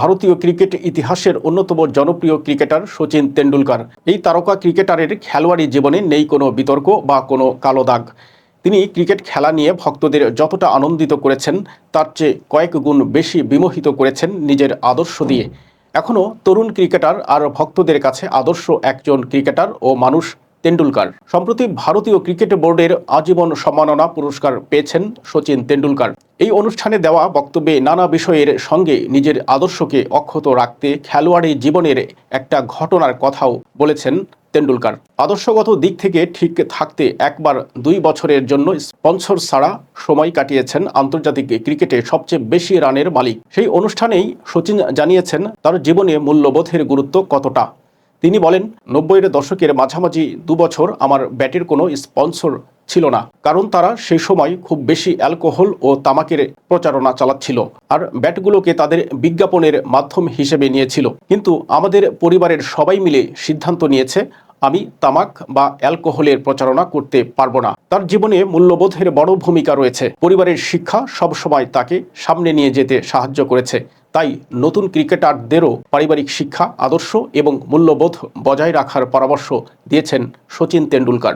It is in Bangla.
ভারতীয় ক্রিকেট ইতিহাসের অন্যতম জনপ্রিয় ক্রিকেটার সচিন তেন্ডুলকার। এই তারকা ক্রিকেটারের খেলোয়াড়ি জীবনে নেই কোনো বিতর্ক বা কোনো কালো দাগ। তিনি ক্রিকেট খেলা নিয়ে ভক্তদের যতটা আনন্দিত করেছেন, তার চেয়ে কয়েক গুণ বেশি বিমোহিত করেছেন নিজের আদর্শ দিয়ে। এখনও তরুণ ক্রিকেটার আর ভক্তদের কাছে আদর্শ একজন ক্রিকেটার ও মানুষ তেন্ডুলকার। সম্প্রতি ভারতীয় ক্রিকেট বোর্ডের আজীবন সম্মাননা পুরস্কার পেয়েছেন সচিন তেন্ডুলকর। এই অনুষ্ঠানে দেওয়া বক্তব্যে নানা বিষয়ের সঙ্গে নিজের আদর্শকে অক্ষত রাখতে খেলোয়াড়ি জীবনের একটা ঘটনার কথাও বলেছেন তেন্ডুলকর। আদর্শগত দিক থেকে ঠিক থাকতে একবার দুই বছরের জন্য স্পন্সর ছাড়া সময় কাটিয়েছেন আন্তর্জাতিক ক্রিকেটে সবচেয়ে বেশি রানের মালিক। সেই অনুষ্ঠানেই সচিন জানিয়েছেন, তার জীবনে মূল্যবোধের গুরুত্ব কতটা? তিনি বলেন নব্বইয়ের দশকের মাঝামাঝি দু বছর আমার ব্যাটের কোনো স্পন্সর ছিল না, কারণ তারা সেই সময় খুব বেশি অ্যালকোহল ও তামাকের প্রচারণা চালাচ্ছিল আর ব্যাটগুলোকে তাদের বিজ্ঞাপনের মাধ্যম হিসেবে নিয়েছিল। কিন্তু আমাদের পরিবারের সবাই মিলে সিদ্ধান্ত নিয়েছে, আমি তামাক বা অ্যালকোহলের প্রচারণা করতে পারব না। তার জীবনে মূল্যবোধের বড় ভূমিকা রয়েছে। পরিবারের শিক্ষা সবসময় তাকে সামনে নিয়ে যেতে সাহায্য করেছে। তাই নতুন ক্রিকেটারদেরও পারিবারিক শিক্ষা আদর্শ এবং মূল্যবোধ বজায় রাখার পরামর্শ দিয়েছেন সচিন তেন্ডুলকর।